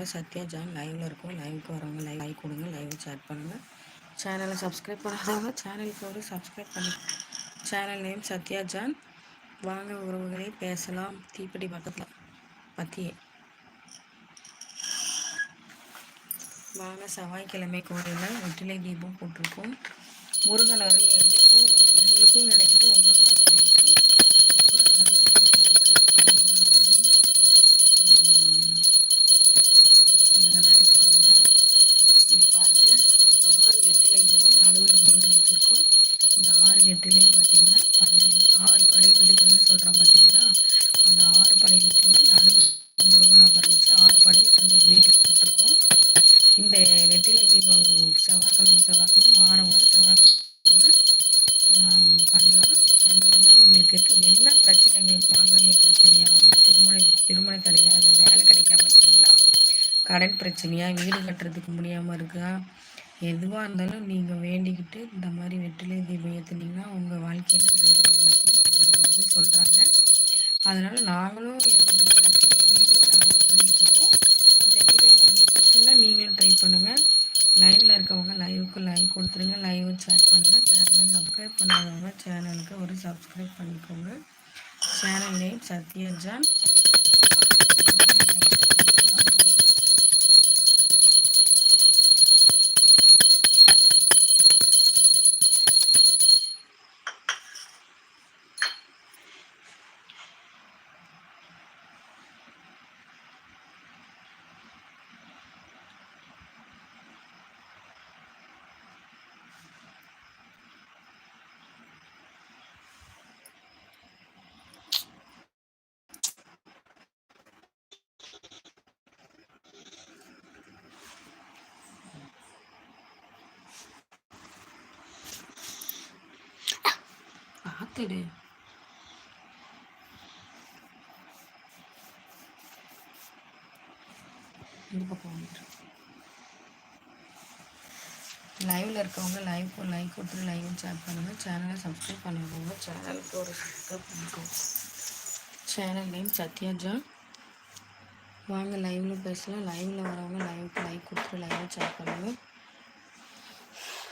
வரவங்க சத்யா ஜான் லைவில் இருக்கும். லைவுக்கு வரவங்க லைவ் லைக் கொடுங்க. லைவ் சேட் பண்ணுங்கள் சேனலை சப்ஸ்கிரைப் பண்ணாதவங்க சேனலுக்கு ஒரு சப்ஸ்கிரைப் பண்ணி சேனல் நேம் சத்யா ஜான் வாங்க உறவுகளே பேசலாம். தீப்பெட்டி பக்கத்தில் பற்றியே வாங்க செவ்வாய்க்கிழமை கோயிலில் வெற்றிலை தீபம் போட்டிருக்கோம். முருகன் அருள் எங்களுக்கும் எங்களுக்கும் கிடைக்கட்டும் உங்களுக்கும் கிடைக்கட்டும் சொல்கிறோம் பார்த்தீங்கன்னா அந்த ஆறு படை வீட்லேயும் நடுவில் முருகனை உட்கார வச்சு ஆறு படை இப்போ இன்னைக்கு வீட்டுக்கு கூப்பிட்டுருக்கோம் இந்த வெற்றிலை தீபம் செவ்வாய்க்கிழமை செவ்வாய்க்கிழமை வாரம் வாரம் செவ்வாய்க்கிழமை பண்ணலாம். பண்ணிங்கன்னா உங்களுக்கு இருக்கு. என்ன பிரச்சனைகள் மாங்கல்ய பிரச்சனையா ஒரு திருமண திருமண தடையா இல்லை வேலை கிடைக்காம இருக்கீங்களா? கடன் பிரச்சனையா வீடு கட்டுறதுக்கு முடியாம இருக்கா? எதுவாக இருந்தாலும் நீங்கள் வேண்டிக்கிட்டு இந்த மாதிரி வெற்றிலை தீபம் ஏற்றுனீங்கன்னா உங்கள் வாழ்க்கையில் நல்லது நடக்கும் அப்படிங்கிறது சொல்கிறாங்க அதனால் நாங்களும் எந்த பிரச்சனையை வேண்டி நாங்களும் பண்ணிகிட்ருக்கோம் இந்த வீடியோ உங்களுக்கு பிடிச்சிருந்தா நீங்களும் ட்ரை பண்ணுங்கள் லைவில் இருக்கவங்க லைவுக்கு லைக் கொடுத்துருங்க. லைவ் சேட் பண்ணுங்கள் சேனலை சப்ஸ்கிரைப் பண்ணாதவங்க சேனலுக்கு ஒரு சப்ஸ்கிரைப் பண்ணிக்கோங்க. சேனல் நேம் சத்யஜான் பார்த்துடு இந்த பக்கம் வந்துட்டு லைவ்ல இருக்கவங்க லைவ் லைக் கொடுத்துட்டு லைவ் சேட் பண்ணுங்க. சேனலை சப்ஸ்கிரைப் பண்ணிக்கோங்க. சேனலுக்கு ஒரு சப்ஸ்கிரைப் பண்ணிக்கோங்க. சேனல் நேம் சத்யா ஜான் வாங்க லைவ்ல பேசலாம். லைவ்ல வரவங்க லைவுக்கு லைக் கொடுத்துட்டு லைவ் சேட் பண்ணுங்க.